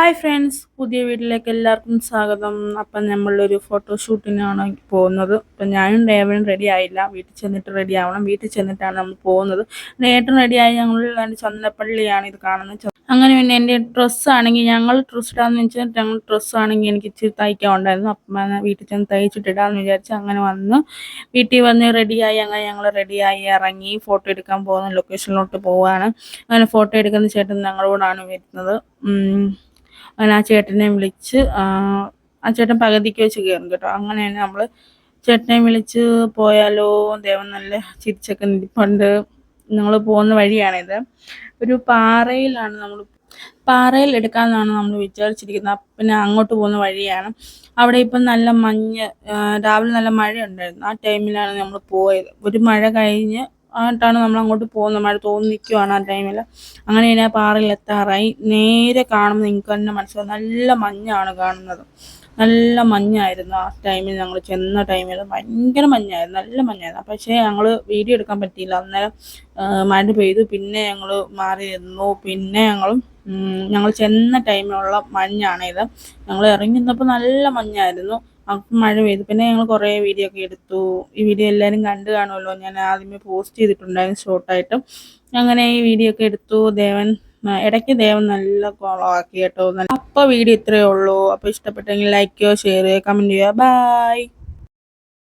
Hi friends പുതിയ വീട്ടിലേക്ക് എല്ലാവർക്കും സ്വാഗതം. അപ്പം നമ്മളൊരു ഫോട്ടോഷൂട്ടിനാണ് പോകുന്നത്. അപ്പം ഞാനും ഡേവനും റെഡി ആയില്ല. വീട്ടിൽ ചെന്നിട്ട് റെഡി ആവണം. വീട്ടിൽ ചെന്നിട്ടാണ് നമ്മൾ പോകുന്നത്. ഏട്ടൻ റെഡിയായി ഞങ്ങൾ ചന്ദനപ്പള്ളിയാണ് ഇത് കാണുന്നത്. അങ്ങനെ പിന്നെ എന്റെ ഡ്രസ്സ് ആണെങ്കിൽ ഞങ്ങൾ ഡ്രസ്സ് ഇടാന്ന് വെച്ചാൽ ഞങ്ങൾ ഡ്രസ്സ് ആണെങ്കിൽ എനിക്ക് ഇച്ചിരി തയ്ക്കാൻ ഉണ്ടായിരുന്നു അപ്പം വീട്ടിൽ ചെന്ന് തയ്ച്ചിട്ടിടാന്ന് വിചാരിച്ച് അങ്ങനെ വന്ന് വീട്ടിൽ വന്ന് റെഡിയായി അങ്ങനെ ഞങ്ങൾ റെഡിയായി ഇറങ്ങി ഫോട്ടോ എടുക്കാൻ പോകുന്ന ലൊക്കേഷനിലോട്ട് പോവുകയാണ് അങ്ങനെ ഫോട്ടോ എടുക്കുന്ന ചേട്ടൻ ഞങ്ങളോടാണ് വരുന്നത്. അങ്ങനെ ആ ചേട്ടനെ വിളിച്ച് ആ ചേട്ടൻ പകുതിക്ക് വെച്ച് കയറും കേട്ടോ. അങ്ങനെയാണ് നമ്മൾ ചേട്ടനെ വിളിച്ച് പോയാലോ ദേവൻ നല്ല ചിരിച്ചൊക്കെ നിൽപ്പുണ്ട്. ഞങ്ങൾ പോകുന്ന വഴിയാണിത്. ഒരു പാറയിലാണ് നമ്മൾ പാറയിൽ എടുക്കാമെന്നാണ് നമ്മൾ വിചാരിച്ചിരിക്കുന്നത്. പിന്നെ അങ്ങോട്ട് പോകുന്ന വഴിയാണ്. അവിടെ ഇപ്പം നല്ല മഞ്ഞ് രാവിലെ നല്ല മഴ ഉണ്ടായിരുന്നു ആ ടൈമിലാണ് നമ്മൾ പോയത്. ഒരു മഴ കഴിഞ്ഞ് ആയിട്ടാണ് നമ്മൾ അങ്ങോട്ട് പോകുന്നത്. മഴ തോന്നി നിൽക്കുവാണ് ആ ടൈമിൽ അങ്ങനെ ഞാൻ പാറയിൽ എത്താറായി. നേരെ കാണുമ്പോൾ നിങ്ങൾക്ക് തന്നെ മനസ്സിലാവും. നല്ല മഞ്ഞാണ് കാണുന്നത്. നല്ല മഞ്ഞായിരുന്നു ആ ടൈമിൽ ഞങ്ങൾ ചെന്ന ടൈമിൽ ഭയങ്കര മഞ്ഞായിരുന്നു. നല്ല മഞ്ഞായിരുന്നു. പക്ഷേ ഞങ്ങൾ വീഡിയോ എടുക്കാൻ പറ്റിയില്ല. അന്നേരം മഴ പെയ്തു. പിന്നെ ഞങ്ങൾ മാറി നിന്നു. പിന്നെ ഞങ്ങൾ ഞങ്ങൾ ചെന്ന ടൈമിലുള്ള മഞ്ഞാണ് ഇത്. ഞങ്ങൾ ഇറങ്ങി നിന്നപ്പോൾ നല്ല മഞ്ഞായിരുന്നു. അപ്പം മഴ പെയ്തു. പിന്നെ ഞങ്ങൾ കുറേ വീഡിയോ ഒക്കെ എടുത്തു. ഈ വീഡിയോ എല്ലാവരും കണ്ടു കാണുമല്ലോ. ഞാൻ ആദ്യമേ പോസ്റ്റ് ചെയ്തിട്ടുണ്ടായിരുന്നു ഷോർട്ടായിട്ട് അങ്ങനെ ഈ വീഡിയോ ഒക്കെ എടുത്തു. ദേവൻ ഇടയ്ക്ക് ദേവൻ നല്ല കോളമാക്കി കേട്ടോ. അപ്പോൾ വീഡിയോ ഇത്രയേ ഉള്ളൂ. അപ്പോൾ ഇഷ്ടപ്പെട്ടെങ്കിൽ ലൈക്ക് ചെയ്യുക ഷെയർ ചെയ്യുക കമന്റ് ചെയ്യുക ബൈ